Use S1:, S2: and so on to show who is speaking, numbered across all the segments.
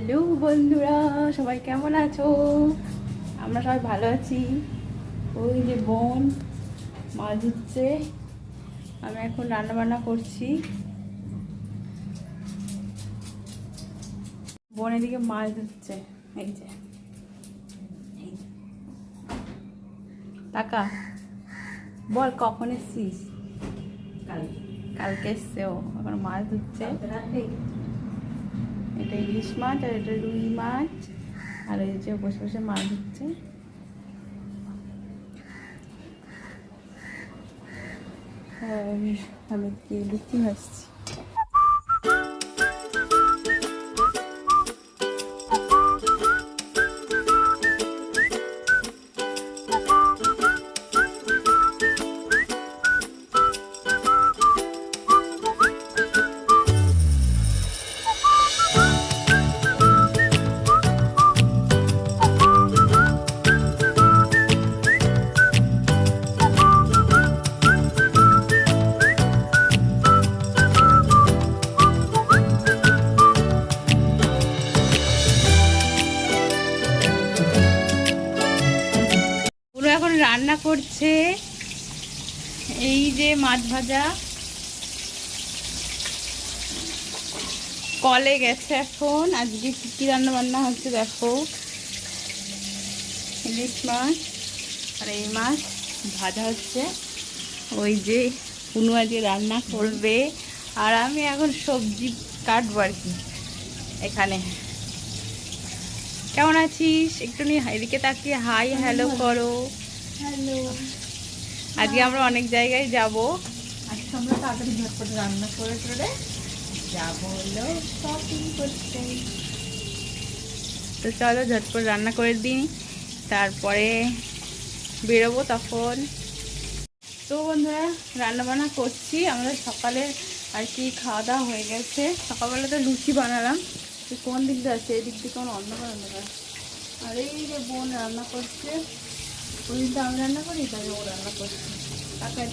S1: Hello বন্ধুরা সবাই কেমন আছো? আমরা সবাই ভালো আছি। ওই যে বোন মাছ ধুচ্ছে আমি এখন রান্না বান্না করছি। বোন এদিকে মাছ ধুচ্ছে এই যে। টাকা বল কখন এসছিস?
S2: কাল
S1: কালকে এসছে ও এখন মাছ ধুচ্ছে এটা ইলিশ মাছ, আর এটা রুই মাছ, আর এই যে বসে বসে মাছ হচ্ছে। আর আমি কি লুচি রান্না করছে। এই যে মাছ ভাজা। কলে গেছে এখন। আজকে কি কি রান্না বান্না হচ্ছে দেখো। ইলিশ মাছ আর এই মাছ ভাজা হচ্ছে। ওই যে পুনু আজকে রান্না করবে। আর আমি এখন সবজি কাটবো আর কি এখানে। কেমন আছিস? একটু নি এদিকে তাকিয়ে হাই হ্যালো করো।
S2: হ্যালো।
S1: আজকে আমরা অনেক জায়গায় যাব।
S2: আজকে আমরা তাড়াতাড়ি ঝটপট রান্না করে করে যাব হলো শপিং করতে।
S1: তো চলো ঝটপট রান্না করে দিই তারপরে বেরোবো তখন। তো বন্ধুরা রান্না বান্না করছি আমরা সকালে আর কি খাওয়া দাওয়া হয়ে গেছে। সকালবেলা তো লুচি বানালাম কোন দিক দিয়ে আছে? এদিক দিক দিয়ে কোন অন্ধকার অন্ধকার। আর এই যে বোন রান্না করছে ওই তো আমি রান্না করি তাই ও রান্না করছে। আছে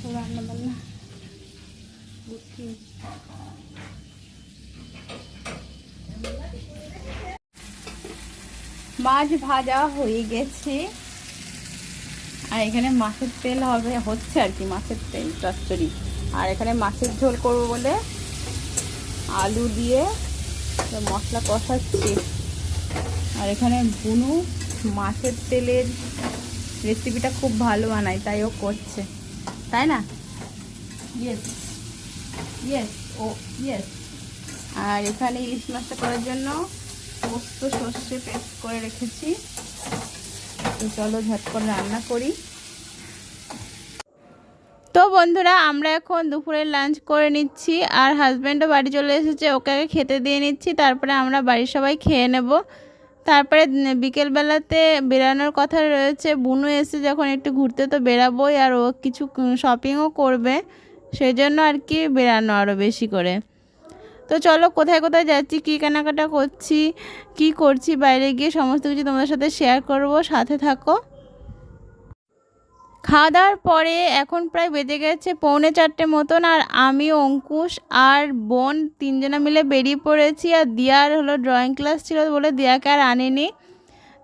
S1: তো রান্না মাছ ভাজা হয়ে গেছে। আর এখানে মাছের তেল হবে, হচ্ছে আর কি মাছের তেল, চচ্চড়ি। আর এখানে মাছের ঝোল করব বলে আলু দিয়ে মশলা কষাচ্ছি। আর এখানে বুনু মাছের তেলের রেসিপিটা খুব ভালো বানায়, তাই ও করছে। তাই না? ইয়েস ইয়েস ও ইয়েস আর এখানে ইলিশ মাছটা করার জন্য পোস্ত সর্ষে পেস্ট করে রেখেছি। তো চলো ঝটপট রান্না করি। তো বন্ধুরা, আমরা এখন দুপুরে লাঞ্চ করে নিচ্ছি আর হাজব্যান্ডও বাড়ি চলে এসেছে, ওকে খেতে দিয়ে নিচ্ছি, তারপরে আমরা বাড়ির সবাই খেয়ে নেব। তারপরে বিকেলবেলাতে বেরানোর কথা রয়েছে, বুনু এসে যখন একটু ঘুরতে তো বেরাবোই আর ও কিছু শপিংও করবে সেই জন্য আর কি বেরানো আরও বেশি করে। তো চলো, কোথায় কোথায় যাচ্ছি, কী কেনাকাটা করছি, কি করছি, বাইরে গিয়ে সমস্ত কিছু তোমাদের সাথে শেয়ার করব, সাথে থাকো। খাওয়া দাওয়ার পরে এখন প্রায় বেজে গেছে পৌনে চারটে মতন আর আমি, অঙ্কুশ আর বোন তিনজনে মিলে বেরিয়ে পড়েছি আর দিয়ার হলো ড্রয়িং ক্লাস ছিল বলে দিয়াকে আর আনেনি।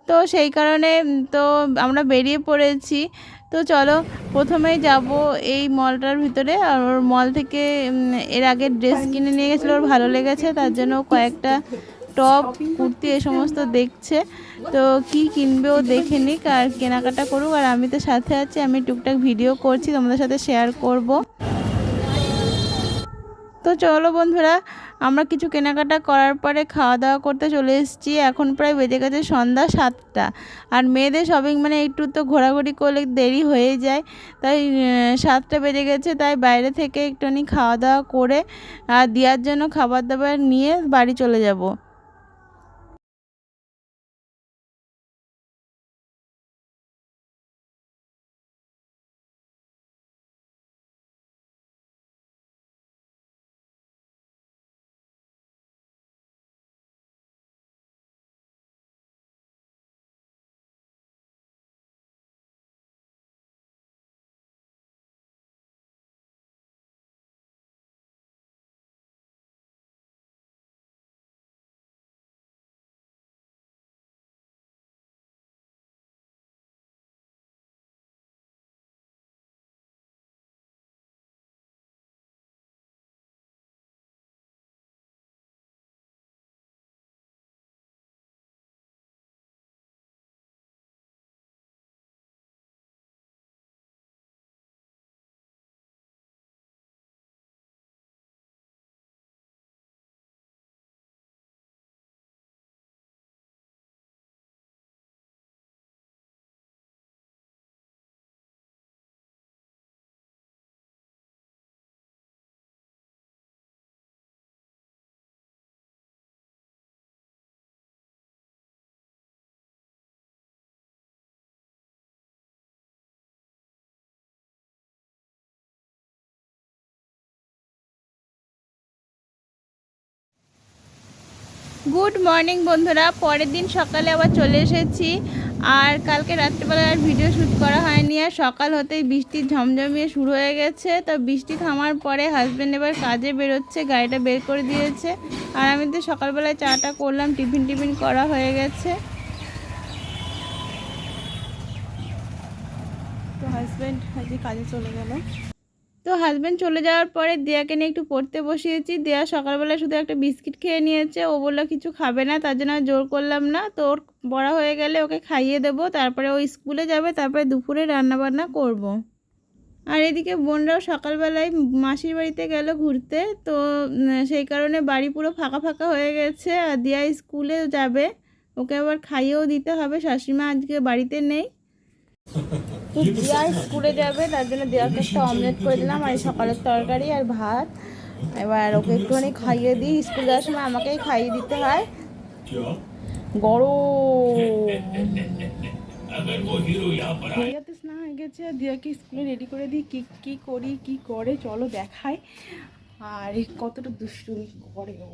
S1: তো সেই কারণে তো আমরা বেরিয়ে পড়েছি। তো চলো প্রথমেই যাব এই মলটার ভিতরে। আর ওর মল থেকে এর আগে ড্রেস কিনে নিয়ে গেছিল, ওর ভালো লেগেছে, তার জন্য কয়েকটা টপ কুর্তি এ সমস্ত দেখছে। তো কি কিনবে ও দেখে নিক আর কেনাকাটা করুক। আর আমি তো সাথে আছি, আমি টুকটাক ভিডিও করছি, তোমাদের সাথে শেয়ার করব। তো চলো বন্ধুরা, আমরা কিছু কেনাকাটা করার পরে খাওয়া দাওয়া করতে চলে এসেছি। এখন প্রায় বেজে গেছে সন্ধ্যা সাতটা। আর মেয়েদের শপিং মানে একটু তো ঘোরাঘুরি করলে দেরি হয়ে যায়। তাই সাতটা বেজে গেছে, তাই বাইরে থেকে একটুখানি খাওয়া দাওয়া করে, আর দেওয়ার জন্য খাবার দাবার নিয়ে বাড়ি চলে যাব। গুড মর্নিং বন্ধুরা। পরের দিন সকালে আবার চলে এসেছি। আর কালকে রাত্রিবেলা আর ভিডিও শ্যুট করা হয়নি। আর সকাল হতেই বৃষ্টি ঝমঝমিয়ে শুরু হয়ে গেছে। তো বৃষ্টি থামার পরে হাজব্যান্ড এবার কাজে বেরোচ্ছে, গাড়িটা বের করে দিয়েছে। আর আমি তো সকালবেলায় চাটা করলাম, টিফিন টিফিন করা হয়ে গেছে। তো হাজব্যান্ড আজকে কাজে চলে গেল। তো হাজব্যান্ড চলে যাওয়ার পরে দিয়াকে নিয়ে একটু পড়তে বসিয়েছি। দেয়া সকালবেলা শুধু একটা বিস্কিট খেয়ে নিয়েছে। ও বলল, কিছু খাবে না, তার জন্য জোর করলাম না। তো ওর বড়া হয়ে গেলে ওকে খাইয়ে দেবো। তারপরে ও স্কুলে যাবে, তারপরে দুপুরে রান্নাবান্না করব। আর এদিকে বোনরাও সকালবেলায় মাসির বাড়িতে গেল ঘুরতে। তো সেই কারণে বাড়ি পুরো ফাঁকা ফাঁকা হয়ে গেছে। আর দিয়া স্কুলে যাবে। ওকে আবার খাইয়েও দিতে হবে। শাশুড়িমা আজকে বাড়িতে নেই। তো দিয়া স্কুলে যাবে, তার জন্য দিয়াকে একটা অমলেট করে দিলাম, আর সকালের তরকারি আর ভাত। এবার ওকে একটুখানি খাইয়ে দিই, স্কুল যাওয়ার সময় আমাকেই খাইয়ে দিতে হয়। গরম। স্নান হয়ে গেছে, দিয়াকে স্কুলে রেডি করে দিই, কি কি করি, কি করে, চলো দেখায় আর কতটা দুষ্টুমি করে ও।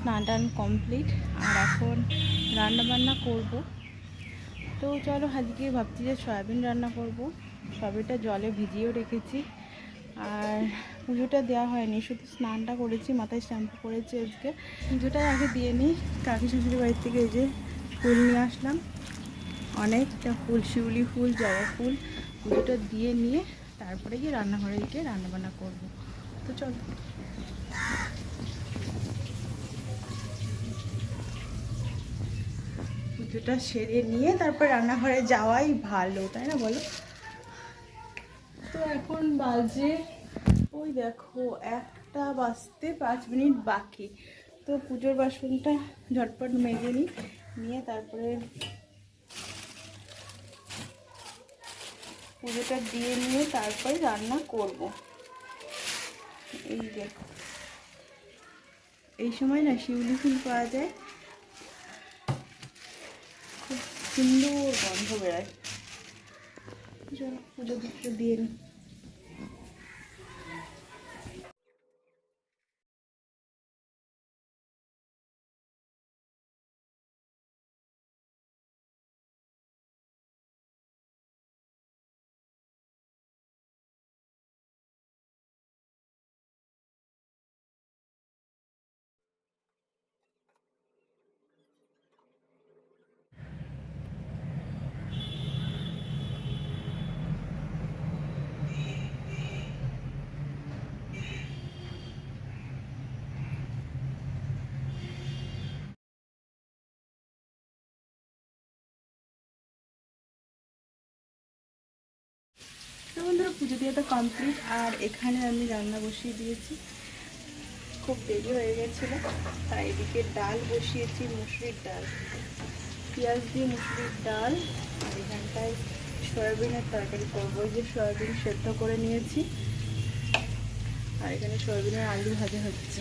S1: স্নান টান কমপ্লিট আর এখন রান্না বান্না করব। তো চলো আজকে ভাবছি যে সয়াবিন রান্না করব। সয়াবিনটা জলে ভিজিয়েও রেখেছি। আর পুজোটা দেওয়া হয়নি, শুধু স্নানটা করেছি, মাথায় শ্যাম্পু করেছি আজকে। পুজোটা আগে দিয়ে নিই। কাকি শ্বশুরি বাড়ির থেকে এই যে ফুল নিয়ে আসলাম। অনেকটা ফুল, শিউলি ফুল, জবা ফুল, পুজোটা দিয়ে নিয়ে তারপরে গিয়ে রান্নাঘরে গিয়ে রান্নাবান্না করব। তো চলো। পুজোটা সেরে নিয়ে তারপর রান্নাঘরে যাওয়াই ভালো, তাই না বলো? তো এখন বাজে, ওই দেখো একটা বাজতে পাঁচ মিনিট বাকি। তো পুজোর বাসনটা ঝটপট মেজে নিই, নিয়ে তারপরে পুজোটা দিয়ে নিয়ে তারপরে রান্না করব। এই দেখো। এই সময় না শিউলি ফুল পাওয়া যায় খুব সুন্দর গন্ধ বেড়ায় পুজো দুটো দিয়ে তো বন্ধুরা পুজো দিয়ে তো কমপ্লিট আর এখানে আমি রান্না বসিয়ে দিয়েছি। খুব দেরি হয়ে গেছিল, তাই এদিকে ডাল বসিয়েছি, মুসুরির ডাল। পেঁয়াজ দিয়ে মুসুরির ডাল, আর এখানটায় সয়াবিনের তরকারি করব। যে সয়াবিন সেদ্ধ করে নিয়েছি, আর এখানে সয়াবিনের আলু ভাজা হচ্ছে।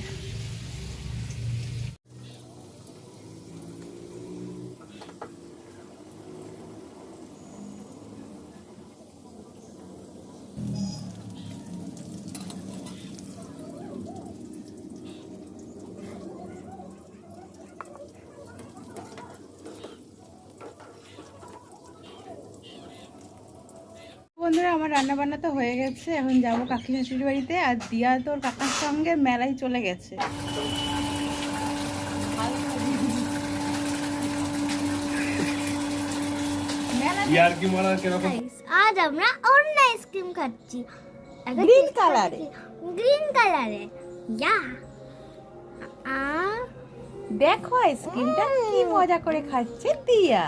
S1: বন্ধুরা আমার রান্না বান্না তো হয়ে গেছে। এখন যাব কাকি শাশুড়ি বাড়িতে আর দিয়া তোর কাকার সঙ্গে মেলায় চলে গেছে।
S3: ইয়ার কি মারা
S4: আজ আমরা অন্য আইসক্রিম খাচ্ছি।
S1: গ্রিন কালারে
S4: গ্রিন কালারে ইয়া।
S1: দেখো আইসক্রিমটা কি মজা করে খাচ্ছে দিয়া।